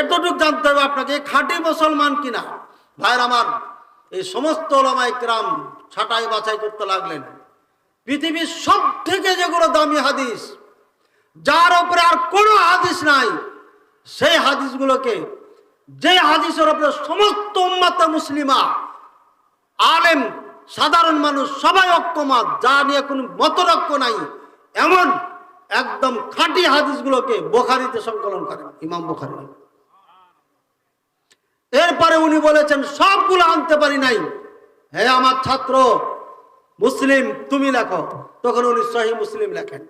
এতটুকু জানতে হবে আপনাকে, খাঁটি মুসলমান কিনা? ভাইর আমার, এই সমস্ত ওলামাই ক্রাম ছাটাই বাছাই করতে লাগলেন। পৃথিবীর সব থেকে যেগুলো দামি হাদিস, যার উপরে আর কোনো হাদিস নাই, সেই হাদিসগুলোকে যে হাদিসের উপরে সমস্ত উম্মাতা মুসলিমা, আলেম, সাধারণ মানুষ, সবাই ঐক্যমত, যা নিয়ে কোনো মতরক্য নাই, এমন একদম খাঁটি হাদিসগুলোকে বোখারিতে সংকলন করেন, ইমাম বোখারি। এরপরে উনি বলেছেন, সবগুলো আনতে পারি নাই। হে আমার ছাত্র, মুসলিম, তুমি লেখো। তখন উনি সহি মুসলিম লেখেন।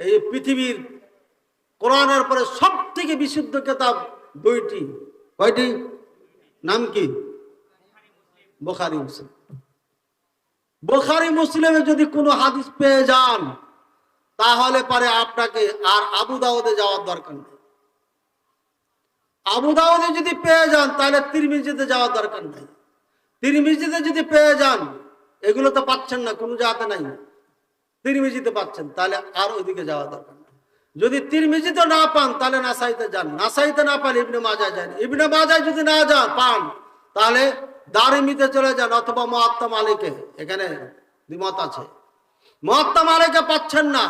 এই পৃথিবীর কোরআনের পরে সব থেকে বিশুদ্ধ কেতাব দুইটি। কয়টি? নাম কি? বোখারি মুসলিম। বোখারি মুসলিমে যদি কোনো হাদিস পেয়ে যান, তাহলে পারে আপনাকে আর আবু দাউদে যাওয়ার দরকার নেই। আবু যদি পেয়ে যান, তাহলে তিরমিজিতে যাওয়ার দরকার নাই। তিরমিজিতে যদি পেয়ে যান, এগুলো তো পাচ্ছেন না, কোনো জায়গাতে নাই। তিরমিজিতে পাচ্ছেন, তাহলে আর ওইদিকে যাওয়া দরকার যদি তিরমিজিতে না পান, তাহলে নাসাইতে যান। নাসাইতে না পান, ইবনে মাজায় যান। ইবনে মাজায় যদি না যান, পান, তাহলে দারিমিতে চলে যান, অথবা মহাত্মা মালিকে। এখানে দ্বিমত আছে। মহাত্মা মালিকে পাচ্ছেন না,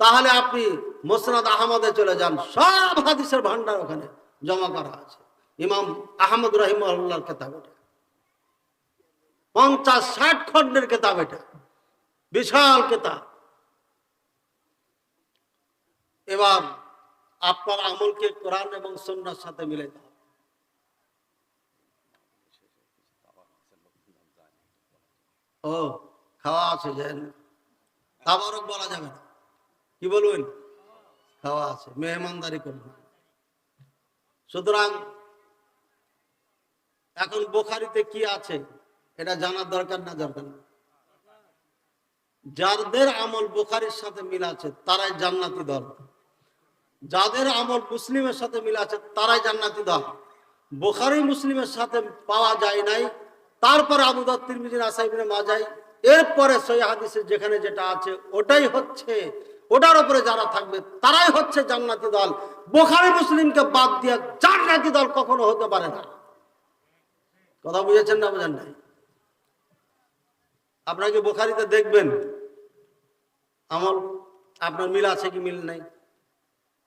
তাহলে আপনি মোসনাদ আহমদে চলে যান। সব হাদিসের ভান্ডার ওখানে। জমা করা আছে। ইমাম আহমদ রহিমুল্লাহর কেতাব এটা। পঞ্চাশ ষাট খণ্ডের কেতাব এটা। বিশাল কেতাব। এবার আপনার আমলকে কোরআন এবং সন্ন্যার সাথে মিলে দাও। ও, খাওয়া আছে যেন তাবারক বলা যাবে না। কি বলবেন? খাওয়া আছে, মেহমানদারি করবেন। সুতরাং এখন বোখারিতে কি আছে? এটা জানার দরকার না দরকার না। যাদের আমল বোখারির সাথে মিল আছে, তারাই জান্নাতি দল। যাদের আমল মুসলিমের সাথে মিল আছে, তারাই জান্নাতি দল। বোখারি মুসলিমের সাথে পাওয়া যায় নাই। তারপরে আবু দত্তির মিজিন আসাইবিনে মাজাই এরপরে সই হাদিসে যেখানে যেটা আছে, ওটাই হচ্ছে ওটার উপরে যারা থাকবে, তারাই হচ্ছে জান্নাতি দল। বোখারি মুসলিমকে বাদ দিয়ে জান্নাতি দল কখনো হতে পারে না। কথা বুঝেছেন না বুঝেন নাই? আপনাকে বোখারিতে দেখবেন? আমার, আপনার মিল আছে কি মিল নাই?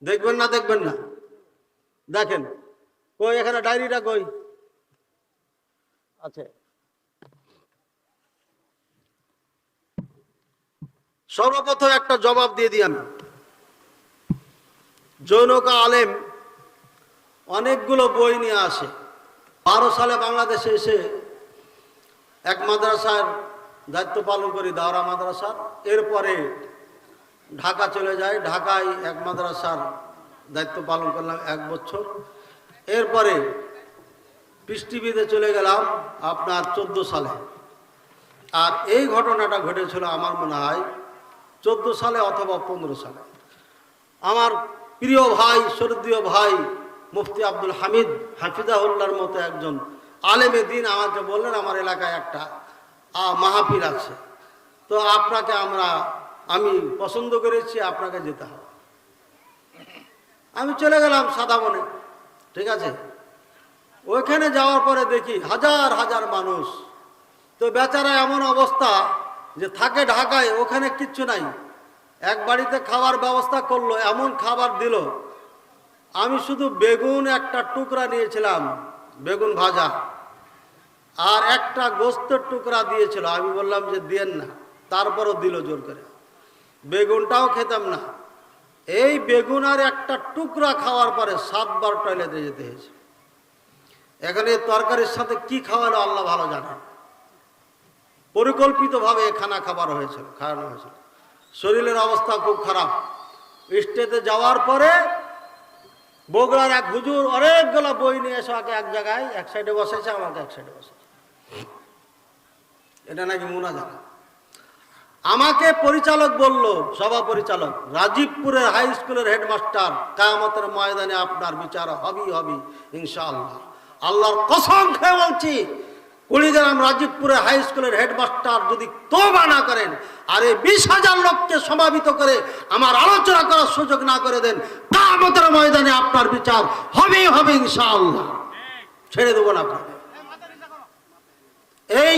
দেখবেন না দেখবেন না? দেখেন। কই এখানে ডায়েরিটা কই? আছে। সর্বপ্রথম একটা জবাব দিয়ে দিই আমি। জৈনকা আলেম অনেকগুলো বই নিয়ে আসে। বারো সালে বাংলাদেশে এসে এক মাদ্রাসার দায়িত্ব পালন করি, দাওরা মাদ্রাসার। এরপরে ঢাকা চলে যাই। ঢাকায় এক মাদ্রাসার দায়িত্ব পালন করলাম এক বছর। এরপরে পৃষ্টিবিদে চলে গেলাম আপনার চোদ্দ সালে। আর এই ঘটনাটা ঘটেছিল, আমার মনে হয় চোদ্দ সালে অথবা পনেরো সালে। আমার প্রিয় ভাই শরদীয় ভাই মুফতি আব্দুল হামিদ হাফিজাহুল্লার মতো একজন আলেমে দিন আমাকে বললেন আমার এলাকায় একটা আহ, আছে। তো আপনাকে আমরা আমি পছন্দ করেছি আপনাকে যেতে হবে। আমি চলে গেলাম সাদা বনে ঠিক আছে? ওইখানে যাওয়ার পরে দেখি হাজার হাজার মানুষ। তো বেচারা এমন অবস্থা যে থাকে ঢাকায়, ওখানে কিচ্ছু নাই। এক বাড়িতে খাবার ব্যবস্থা করল, এমন খাবার দিল। আমি শুধু বেগুন একটা টুকরা নিয়েছিলাম, বেগুন ভাজা, আর একটা গোস্তের টুকরা দিয়েছিল। আমি বললাম যে দিয়েন না, তারপরও দিল জোর করে। বেগুনটাও খেতাম না। এই বেগুন আর একটা টুকরা খাওয়ার পরে সাতবার টয়লেটে যেতে হয়েছে। এখানে তরকারির সাথে কি খাওয়ালো আল্লাহ ভালো জানে। পরিকল্পিতভাবে খানা খাবার হয়েছিল, খাওয়ানো হয়েছিল। শরীরের অবস্থা খুব খারাপ। স্টেতে যাওয়ার পরে বগুড়ার এক হুজুর অনেকগুলো বই নিয়ে এসে আমাকে এক জায়গায়, এক সাইডে বসেছে, আমাকে এক সাইডে বসেছে। এটা নাকি মুনা জানা আমাকে পরিচালক বলল সভা পরিচালক রাজীবপুরের হাই স্কুলের হেডমাস্টার, কায়ামতের ময়দানে আপনার বিচার হবি হবি ইনশাআল্লাহ। আল্লাহর কসম খেয়ে বলছি কুড়িগ্রাম রাজীবপুরের হাই স্কুলের হেডমাস্টার যদি তোবা না করেন, আর এই বিশ হাজার লোককে সমাবিত করে আমার আলোচনা করার সুযোগ না করে দেন তা কেয়ামতের ময়দানে আপনার বিচার হবেই হবে ইনশাআল্লাহ। ছেড়ে দেবো না আপনাকে। এই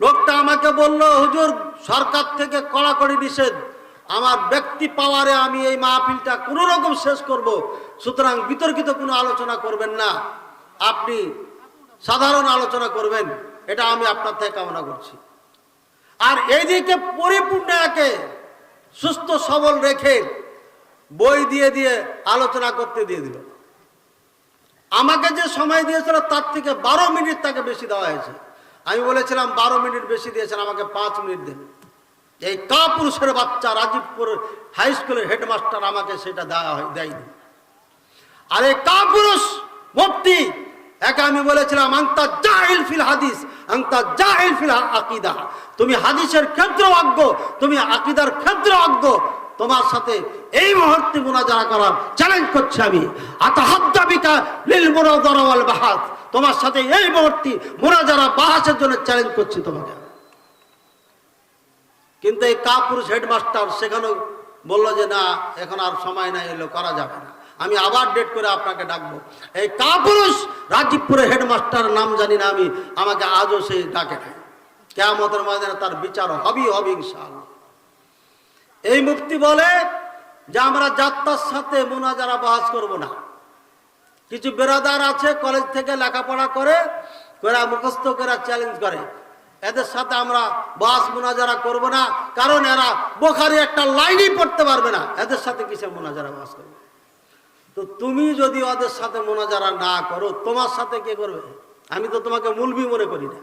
লোকটা আমাকে বলল, হুজুর, সরকার থেকে কড়াকড়ি নিষেধ। আমার ব্যক্তি পাওয়ারে আমি এই মাহফিলটা কোনো রকম শেষ করব। সুতরাং বিতর্কিত কোনো আলোচনা করবেন না। আপনি সাধারণ আলোচনা করবেন, এটা আমি আপনার থেকে কামনা করছি। আর এইদিকে পরিপূর্ণ একে সুস্থ সবল রেখে বই দিয়ে দিয়ে আলোচনা করতে দিয়ে দিল। আমাকে যে সময় দিয়েছিল, তার থেকে বারো মিনিট তাকে বেশি দেওয়া হয়েছে। আমি বলেছিলাম, বারো মিনিট বেশি দিয়েছেন, আমাকে পাঁচ মিনিট দেন। এই কাপুরুষের বাচ্চা, রাজীবপুর হাই স্কুলের হেডমাস্টার আমাকে সেটা দেওয়া হয়, দেয়নি। আর এই কাপুরুষ মুক্তি একে আমি বলেছিলাম আংতা জাহিল ফিল হাদিস আংতা জাহিল ফিল আকিদা। তুমি হাদিসের ক্ষেত্র অজ্ঞ তুমি আকিদার ক্ষেত্র অজ্ঞ তোমার সাথে এই মুহূর্তে মোনাজারা করার চ্যালেঞ্জ করছি আমি। আতাহাদ্দাবিকা লিল মুনাজারা ওয়াল বাহাস তোমার সাথে এই মুহূর্তে মোনাজারা বাহাসের জন্য চ্যালেঞ্জ করছি তোমাকে। কিন্তু এই কাপুরুষ হেডমাস্টার সেখানেও বলল যে, না, এখন আর সময় নাই এলো করা যাবে না। আমি আবার ডেট করে আপনাকে ডাকবো। এই কাপুরুষ রাজীবপুরের হেডমাস্টার নাম জানি না আমি, আমাকে আজও সে ডাকে কেমতের ময়দানে তার বিচার হবে ইনশাআল্লাহ। এই মুক্তি বলে যে আমরা যাত্রার সাথে মোনাজারা বাহাস করব না। কিছু বেরাদার আছে কলেজ থেকে লেখাপড়া করে করে মুখস্থ করে চ্যালেঞ্জ করে। এদের সাথে আমরা বাস মোনাজারা করব না, কারণ এরা বোখারি একটা লাইনই পড়তে পারবে না। এদের সাথে কিসের মোনাজারা বাস করবে? তো তুমি যদি ওদের সাথে মোনাজারা না করো, তোমার সাথে কে করবে? আমি তো তোমাকে মুলবি মনে করি না।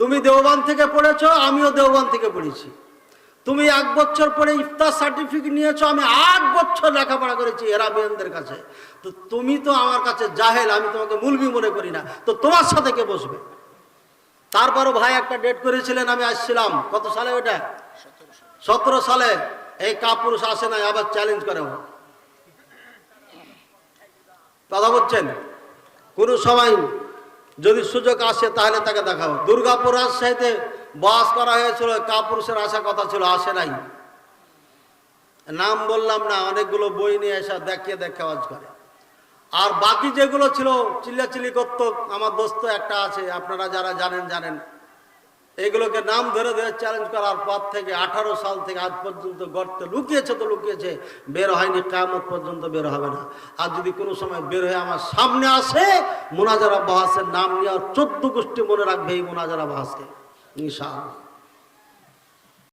তুমি দেওবান থেকে পড়েছ, আমিও দেওবান থেকে পড়েছি। তুমি এক বছর পরে ইফতার সার্টিফিকেট নিয়েছো, আমি আট বছর লেখাপড়া করেছি এরাবিয়ানদের কাছে। তো তুমি তো আমার কাছে জাহেল, আমি তোমাকে মুলবি মনে করি না। তো তোমার সাথে কে বসবে? তারপরও ভাই একটা ডেট করেছিলেন, আমি আসছিলাম। কত সালে ওটা সতেরো সালে। এই কাপুরুষ আসে নাই, আবার চ্যালেঞ্জ করে। কথা বলছেন, কোনো সময় যদি সুযোগ আসে তাহলে তাকে দেখাবো। দুর্গাপুর রাজশাহীতে বাস করা হয়েছিল, কাপুরুষের আসা কথা ছিল, আসে নাই। নাম বললাম না, অনেকগুলো বই নিয়ে এসে দেখিয়ে দেখে আওয়াজ করে। আর বাকি যেগুলো ছিল, চিল্লাচিল্লি করতো, আমার দোস্ত একটা আছে, আপনারা যারা জানেন জানেন। এগুলোকে নাম ধরে ধরে চ্যালেঞ্জ করার পর থেকে আঠারো সাল থেকে আজ পর্যন্ত গর্তে লুকিয়েছে তো লুকিয়েছে, বের হয়নি কামত পর্যন্ত বের হবে না। আর যদি কোনো সময় বের হয়ে আমার সামনে আসে, মোনাজার বাহাসের নাম নিয়ে আর চোদ্দ গোষ্ঠী মনে রাখবে এই মোনাজারা বাহাসকে ইনশাআল্লাহ।